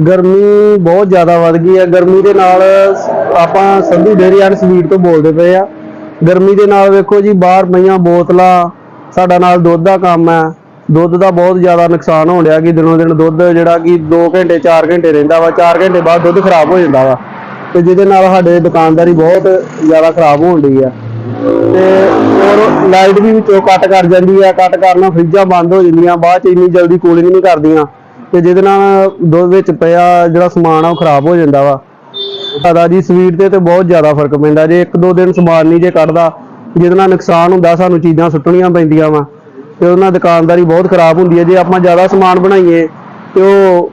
ਗਰਮੀ ਬਹੁਤ ਜ਼ਿਆਦਾ ਵੱਧ ਗਈ ਹੈ। ਗਰਮੀ ਦੇ ਨਾਲ ਆਪਾਂ ਸੰਧੂ ਡੇਰੀ ਐਂਡ ਸਵੀਟ ਤੋਂ ਬੋਲਦੇ ਪਏ ਆ। ਗਰਮੀ ਦੇ ਨਾਲ ਵੇਖੋ ਜੀ, ਬਾਹਰ ਪਈਆਂ ਬੋਤਲਾਂ, ਸਾਡਾ ਨਾਲ ਦੁੱਧ ਦਾ ਕੰਮ ਹੈ। ਦੁੱਧ ਦਾ ਬਹੁਤ ਜ਼ਿਆਦਾ ਨੁਕਸਾਨ ਹੋਣ ਡਿਆ ਕਿ ਦਿਨੋਂ ਦਿਨ ਦੁੱਧ ਜਿਹੜਾ ਕਿ 2 ਘੰਟੇ 4 ਘੰਟੇ ਰਹਿੰਦਾ ਵਾ। 4 ਘੰਟੇ ਬਾਅਦ ਦੁੱਧ ਖਰਾਬ ਹੋ ਜਾਂਦਾ ਵਾ। ਤੇ ਜਿਹਦੇ ਨਾਲ ਸਾਡੇ ਦੁਕਾਨਦਾਰੀ ਬਹੁਤ ਜ਼ਿਆਦਾ ਖਰਾਬ ਹੋਣ ਡਈ ਆ। ਤੇ ਹੋਰ ਲਾਈਟ ਵੀ ਵਿੱਚੋਂ ਕੱਟ ਕਰ ਜਾਂਦੀ ਆ। ਕੱਟ ਕਰਨਾ ਫਰਿੱਜਾਂ ਬੰਦ ਹੋ ਜਾਂਦੀਆਂ। ਬਾਅਦ ਚ ਇੰਨੀ ਜਲਦੀ ਕੂਲਿੰਗ ਨਹੀਂ ਕਰਦੀਆਂ। ਤੇ ਜਿਹਦੇ ਨਾਲ ਦੁੱਧ ਵਿੱਚ ਪਿਆ ਜਿਹੜਾ ਸਮਾਨ ਆ ਉਹ ਖਰਾਬ ਹੋ ਜਾਂਦਾ ਵਾ। ਦਾਦਾ ਜੀ ਸਵੀਟ ਤੇ ਤੇ ਬਹੁਤ ਜ਼ਿਆਦਾ ਫ਼ਰਕ ਪੈਂਦਾ। ਜੇ ਇੱਕ ਦੋ ਦਿਨ ਸਮਾਨ ਨਹੀਂ ਜੇ ਕੱਢਦਾ, ਜਿਹਦੇ ਨਾਲ ਨੁਕਸਾਨ ਹੁੰਦਾ, ਸਾਨੂੰ ਚੀਜ਼ਾਂ ਸੁੱਟਣੀਆਂ ਪੈਂਦੀਆਂ ਵਾ। ਤੇ ਉਹਨਾਂ ਦੁਕਾਨਦਾਰੀ ਬਹੁਤ ਖਰਾਬ ਹੁੰਦੀ ਹੈ। ਜੇ ਆਪਾਂ ਜ਼ਿਆਦਾ ਸਮਾਨ ਬਣਾਈਏ, ਤੇ ਉਹ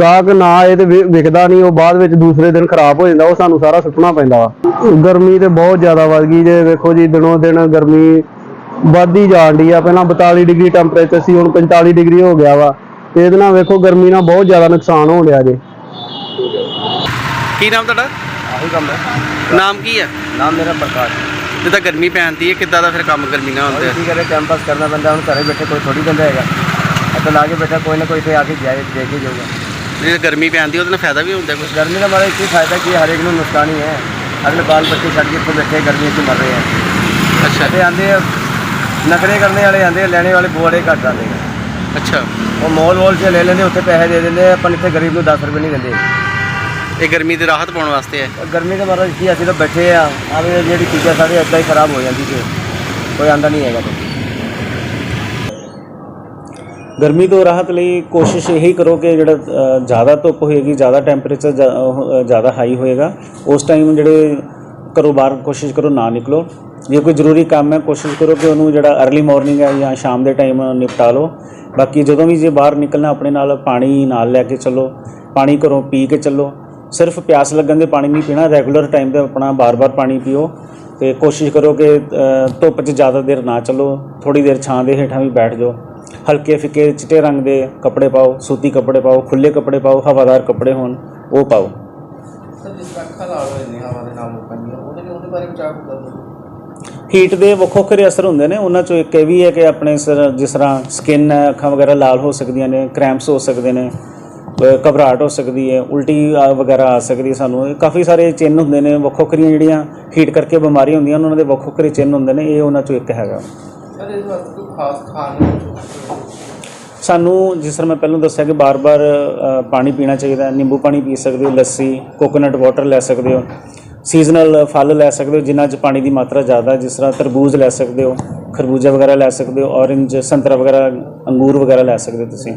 ਗਾਹਕ ਨਾ ਆਏ ਤੇ ਵਿਕਦਾ ਨਹੀਂ, ਉਹ ਬਾਅਦ ਵਿੱਚ ਦੂਸਰੇ ਦਿਨ ਖਰਾਬ ਹੋ ਜਾਂਦਾ, ਉਹ ਸਾਨੂੰ ਸਾਰਾ ਸੁੱਟਣਾ ਪੈਂਦਾ ਵਾ। ਗਰਮੀ ਤੇ ਬਹੁਤ ਜ਼ਿਆਦਾ ਵੱਧ ਗਈ। ਜੇ ਵੇਖੋ ਜੀ, ਦਿਨੋਂ ਦਿਨ ਗਰਮੀ ਵੱਧਦੀ ਜਾਣ ਦੀ ਆ। ਪਹਿਲਾਂ 42 ਡਿਗਰੀ ਟੈਂਪਰੇਚਰ ਸੀ, ਹੁਣ 45 ਡਿਗਰੀ ਹੋ ਗਿਆ ਵਾ। ਇਹਦੇ ਨਾਲ ਵੇਖੋ ਗਰਮੀ ਨਾਲ ਬਹੁਤ ਜ਼ਿਆਦਾ ਨੁਕਸਾਨ ਹੋਣ ਡਿਆ ਜੇ। ਕੀ ਨਾਮ ਤੁਹਾਡਾ? ਆਹੀ ਕੰਮ ਹੈ। ਨਾਮ ਕੀ ਹੈ? ਨਾਮ ਮੇਰਾ ਪ੍ਰਕਾਸ਼। ਜੇ ਗਰਮੀ ਪੈਂਦੀ ਹੈ ਕਿੱਦਾਂ ਦਾ ਫਿਰ ਕੰਮ ਗਰਮੀ ਨਾਲ ਹੁੰਦਾ ਕੀ ਕਰੇ ਟਾਈਮ ਪਾਸ ਕਰਨਾ ਪੈਂਦਾ ਹੁਣ ਘਰੇ ਬੈਠੇ ਕੋਈ ਥੋੜੀ ਬੰਦਾ ਹੈਗਾ। ਇੱਥੇ ਲਾ ਕੇ ਬੈਠਾ ਕੋਈ ਨਾ ਕੋਈ ਤੇ ਆ ਕੇ ਜਾਏ ਦੇਖ ਹੀ ਜਾਊਗਾ। ਜੇ ਗਰਮੀ ਪੈਂਦੀ ਉਹਦੇ ਨਾਲ ਫਾਇਦਾ ਵੀ ਹੁੰਦਾ ਕੁਝ ਗਰਮੀ ਦਾ ਮਾਰਾ ਹੀ ਫਾਇਦਾ ਕੀ ਹਰੇਕ ਨੂੰ ਨੁਕਸਾਨ ਹੀ ਹੈ। ਅਗਲੇ ਬਾਲ ਬੱਚੇ ਛੱਡ ਕੇ ਇੱਥੇ ਬੈਠੇ ਗਰਮੀ 'ਚ ਮਰ ਰਹੇ ਆ ਅੱਛਾ। ਤੇ ਆਂਦੇ ਨਖਰੇ ਕਰਨੇ ਵਾਲੇ ਆਂਦੇ ਲੈਣੇ ਵਾਲੇ ਬੋੜੇ ਘੱਟ ਆਂਦੇ ਅੱਛਾ। ਉਹ ਮੋਲ ਵੋਲ 'ਚ ਲੈ ਲੈਂਦੇ ਉੱਥੇ ਪੈਸੇ ਦੇ ਦਿੰਦੇ ਆ, ਆਪਾਂ ਇੱਥੇ ਗਰੀਬ ਨੂੰ 10 ਰੁਪਏ ਨਹੀਂ ਦਿੰਦੇ। ਇਹ ਗਰਮੀ ਦੀ ਰਾਹਤ ਪਾਉਣ ਵਾਸਤੇ ਹੈ। ਗਰਮੀ ਦੇ ਬਾਰੇ ਕੀ ਅਸੀਂ ਤਾਂ ਬੈਠੇ ਆ ਆਵੇ ਜਿਹੜੀ ਚੀਜ਼ਾਂ ਸਾਰੀ ਏਦਾਂ ਹੀ ਖਰਾਬ ਹੋ ਜਾਂਦੀ ਸੀ। ਕੋਈ ਆਂਦਾ ਨਹੀਂ ਹੈਗਾ ਤੇ। ਗਰਮੀ ਤੋਂ ਰਾਹਤ ਲਈ ਕੋਸ਼ਿਸ਼ ਇਹੀ ਕਰੋ ਕਿ ਜਿਹੜਾ ਅ, ਜ਼ਿਆਦਾ ਧੁੱਪ ਹੋਏਗੀ ਜ਼ਿਆਦਾ ਟੈਂਪਰੇਚਰ ਜ਼ਿਆਦਾ ਹਾਈ ਹੋਏਗਾ ਉਸ ਟਾਈਮ ਜਿਹੜੇ ਘਰੋਂ ਬਾਹਰ ਕੋਸ਼ਿਸ਼ ਕਰੋ ਨਾ ਨਿਕਲੋ। ਜੇ ਕੋਈ ਜ਼ਰੂਰੀ ਕੰਮ ਹੈ, ਕੋਸ਼ਿਸ਼ ਕਰੋ ਕਿ ਉਹਨੂੰ ਜਿਹੜਾ अर्ਲੀ ਮਾਰਨਿੰਗ ਹੈ ਜਾਂ ਸ਼ਾਮ ਦੇ ਟਾਈਮ ਨਿਪਟਾ ਲਓ। ਬਾਕੀ ਜਦੋਂ ਵੀ ਜੇ ਬਾਹਰ ਨਿਕਲਣਾ ਆਪਣੇ ਨਾਲ ਪਾਣੀ ਨਾਲ ਲੈ ਕੇ ਚੱਲੋ, ਪਾਣੀ ਘਰੋਂ ਪੀ ਕੇ ਚੱਲੋ। ਸਿਰਫ ਪਿਆਸ ਲੱਗਣ ਦੇ ਪਾਣੀ ਨਹੀਂ ਪੀਣਾ ਰੈਗੂਲਰ ਟਾਈਮ ਤੇ ਆਪਣਾ ਬਾਰ-ਬਾਰ ਪਾਣੀ ਪੀਓ ਤੇ ਕੋਸ਼ਿਸ਼ ਕਰੋ ਕਿ ਧੁੱਪ 'ਚ ਜ਼ਿਆਦਾ ਦੇਰ ਨਾ ਚੱਲੋ ਥੋੜੀ ਦੇਰ ਛਾਂ ਦੇ ਹੇਠਾਂ ਵੀ ਬੈਠ ਜਾਓ। ਹਲਕੇ ਫਿੱਕੇ ਚਿੱਟੇ ਰੰਗ ਦੇ ਕੱਪੜੇ ਪਾਓ, ਸੂਤੀ ਕੱਪੜੇ ਪਾਓ ਖੁੱਲੇ ਕੱਪੜੇ ਪਾਓ, ਹਵਾਦਾਰ ਕੱਪੜੇ ਹੋਣ, ਉਹ ਪਾਓ। ਹੀਟ ਦੇ ਵੱਖੋ ਵੱਖਰੇ ਅਸਰ ਹੁੰਦੇ ਨੇ। ਉਹਨਾਂ ਚੋਂ ਇੱਕ ਇਹ ਵੀ ਹੈ ਕਿ ਆਪਣੇ ਸਰ ਜਿਸ ਤਰ੍ਹਾਂ ਸਕਿਨ ਹੈ ਅੱਖਾਂ ਵਗੈਰਾ ਲਾਲ ਹੋ ਸਕਦੀਆਂ ਨੇ ਕ੍ਰੈਂਪਸ ਹੋ ਸਕਦੇ ਨੇ ਘਬਰਾਹਟ ਹੋ ਸਕਦੀ ਹੈ ਉਲਟੀ ਵਗੈਰਾ ਆ ਸਕਦੀ ਹੈ ਸਾਨੂੰ। ਕਾਫੀ ਸਾਰੇ ਚਿੰਨ ਹੁੰਦੇ ਨੇ ਵੱਖੋ ਵੱਖਰੀਆਂ ਜਿਹੜੀਆਂ ਹੀਟ ਕਰਕੇ ਬਿਮਾਰੀਆਂ ਹੁੰਦੀਆਂ ਉਹਨਾਂ ਦੇ ਵੱਖੋ ਵੱਖਰੇ ਚਿੰਨ ਹੁੰਦੇ ਨੇ ਇਹ ਉਹਨਾਂ ਚੋਂ ਇੱਕ ਹੈਗਾ। ਸਾਨੂੰ ਜਿਸ ਤਰ੍ਹਾਂ ਮੈਂ ਪਹਿਲਾਂ ਦੱਸਿਆ ਕਿ ਬਾਰ-ਬਾਰ ਪਾਣੀ ਪੀਣਾ ਚਾਹੀਦਾ ਨਿੰਬੂ ਪਾਣੀ ਪੀ ਸਕਦੇ ਹੋ ਲੱਸੀ ਕੋਕੋਨਟ ਵਾਟਰ ਲੈ ਸਕਦੇ ਹੋ। ਸੀਜ਼ਨਲ ਫਲ ਲੈ ਸਕਦੇ ਹੋ, ਜਿਨ੍ਹਾਂ 'ਚ ਪਾਣੀ ਦੀ ਮਾਤਰਾ ਜ਼ਿਆਦਾ ਜਿਸ ਤਰ੍ਹਾਂ ਤਰਬੂਜ ਲੈ ਸਕਦੇ ਹੋ, ਖਰਬੂਜਾ ਵਗੈਰਾ ਲੈ ਸਕਦੇ ਹੋ ਔਰੰਜ ਸੰਤਰਾ ਵਗੈਰਾ, ਅੰਗੂਰ ਵਗੈਰਾ ਲੈ ਸਕਦੇ ਹੋ ਤੁਸੀਂ।